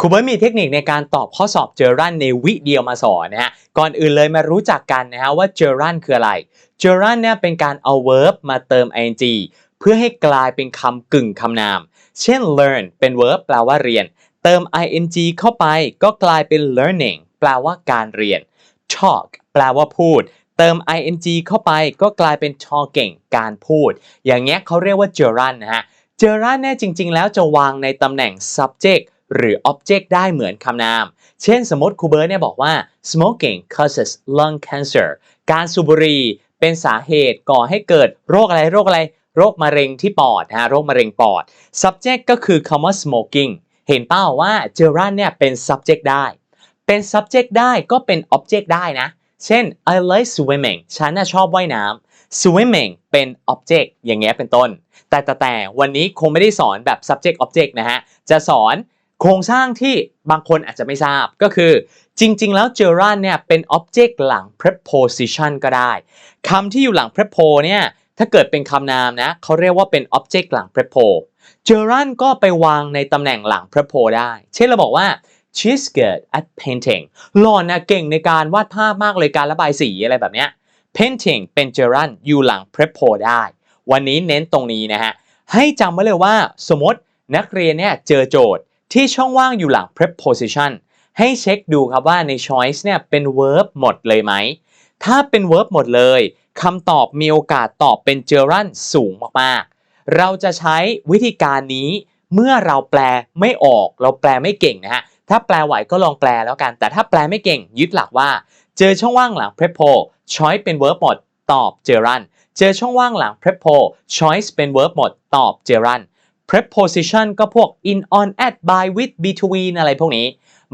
ครูเบิร์ตมีเทคนิคในการตอบข้อสอบเจอรันในวิเดียวมาสอนนะฮะก่อนอื่นเลยมารู้จักกันนะฮะว่าเจอรันคืออะไรเจอรันเนี่ยเป็นการเอา verb มาเติม ing เพื่อให้กลายเป็นคำกึ่งคำนาม เช่น learn เป็น verb แปลว่าเรียน เติม ing เข้าไปก็กลายเป็น learning แปลว่าการเรียน talk แปลว่าพูด เติม ing เข้าไปก็กลายเป็น talking การพูด อย่างเงี้ยเขาเรียกว่า gerund นะฮะ gerund เนี่ยจริง ๆ แล้วจะวางในตำแหน่ง subject หรือ object ได้เหมือนคำนาม เช่นสมมติครูเบิร์ตเนี่ยบอกว่า smoking causes lung cancer การสูบบุหรี่เป็นสาเหตุก่อให้เกิดโรคอะไรโรคอะไร โรคมะเร็งที่ปอดนะฮะโรคมะเร็งปอด subject ก็คือคำว่า smoking เห็นเป้าว่า gerund เนี่ยเป็น subject ได้ เป็น subject ได้ก็เป็น object ได้นะ เช่น I like swimming ฉันน่ะชอบว่ายน้ำ swimming เป็น object อย่างเงี้ยเป็นต้น แต่แต่แต่วันนี้คงไม่ได้สอนแบบ subject object นะฮะ จะสอน โครงสร้างที่บางคนอาจจะไม่ทราบก็คือ จริง ๆ แล้ว gerund เนี่ยเป็น object หลัง preposition ก็ได้คำที่อยู่หลัง prepo เนี่ยถ้าเกิดเป็นคำนามนะเขาเรียกว่าเป็น object หลัง prepo gerund ก็ไปวางในตำแหน่งหลัง prepo ได้ เช่นเราบอกว่า she's good at painting หล่อนนะเก่งในการวาดภาพมากเลยการระบายสีอะไรแบบเนี้ย painting เป็น gerund อยู่หลัง prepo ได้ วันนี้เน้นตรงนี้นะฮะให้จำไว้เลยว่าสมมตินักเรียนเนี่ยเจอโจทย์ ที่ช่องว่างอยู่หลัง preposition ให้เช็คดูครับว่าใน choice เนี่ยเป็น verb หมดเลยไหม ถ้าเป็น verb หมดเลยคำตอบมีโอกาสตอบเป็น gerund สูงมากๆ เราจะใช้วิธีการนี้เมื่อเราแปลไม่ออก เราแปลไม่เก่งนะฮะ ถ้าแปลไหวก็ลองแปลแล้วกัน แต่ถ้าแปลไม่เก่งยึดหลักว่า เจอช่องว่างหลัง prepo choice เป็น verb หมดตอบ gerund เจอช่องว่างหลัง prepo choice เป็น verb หมดตอบ gerund preposition ก็พวก in on at by with between อะไรพวกนี้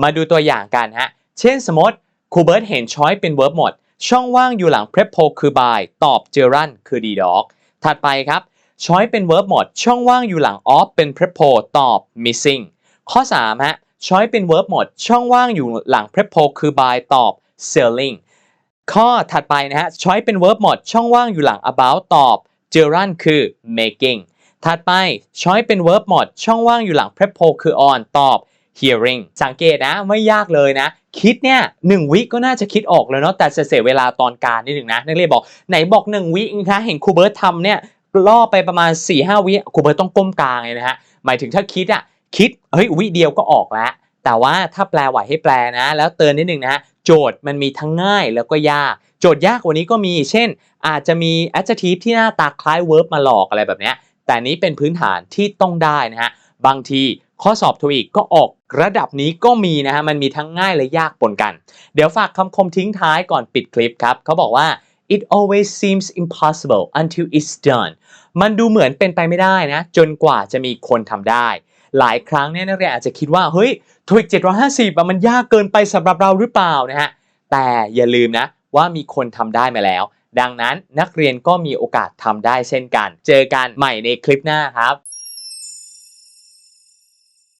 มาดูตัวอย่างกันฮะ เช่นสมมติครูเบิร์ตเห็น choice เป็น verb หมด ช่องว่างอยู่หลัง prepo คือ by ตอบ gerund คือ d dog ถัดไปครับ choice เป็น verb หมด ช่องว่างอยู่หลัง of เป็น prepo ตอบ missing ข้อ3ฮะ choice เป็น verb หมด ช่องว่างอยู่หลัง prepo คือ by ตอบ selling ข้อถัดไปนะฮะ choice เป็น verb หมด ช่องว่างอยู่หลัง about ตอบ gerund คือ making ถัดไป choice เป็น verb หมด ช่องว่างอยู่หลัง prepo คือ on ตอบ hearing สังเกตนะไม่ยากเลยนะ คิดเนี่ยหนึ่งวิก็น่าจะคิดออกแล้วเนาะแต่จะเสียเวลาตอนการนิดหนึ่งนะนักเรียนบอกไหนบอกหนึ่งวิคะเห็นครูเบิร์ตทำเนี่ยล่อไปประมาณ4ี่ห้าวิครูเบิร์ตต้องก้มกลางเลยนะฮะหมายถึงถ้าคิดอะคิดเฮ้ยวิเดียวก็ออกแล้ว แต่ว่าถ้าแปลไหวให้แปลนะ แล้วเตือนนิดหนึ่งนะโจทย์มันมีทั้งง่ายแล้วก็ยาก โจทย์ยากกว่านี้ก็มี เช่น อาจจะมี adjective ที่หน้าตาคล้าย verb มาหลอกอะไรแบบเนี้ย แต่นี้เป็นพื้นฐานที่ต้องได้นะฮะบางทีข้อสอบทวีกก็ออกระดับนี้ก็มีนะฮะมันมีทั้งง่ายและยากปนกัน เดี๋ยวฝากคำคมทิ้งท้ายก่อนปิดคลิปครับเขาบอกว่า it always seems impossible until it's done มันดูเหมือนเป็นไปไม่ได้นะ จนกว่าจะมีคนทำได้ หลายครั้งเนี่ยนักเรียนอาจจะคิดว่า เฮ้ยทวิก750อะมันยากเกินไปสำหรับเราหรือเปล่านะฮะ แต่อย่าลืมนะว่ามีคนทำได้มาแล้ว ดังนั้นนักเรียนก็มีโอกาสทำได้เช่นกัน เจอกันใหม่ในคลิปหน้าครับ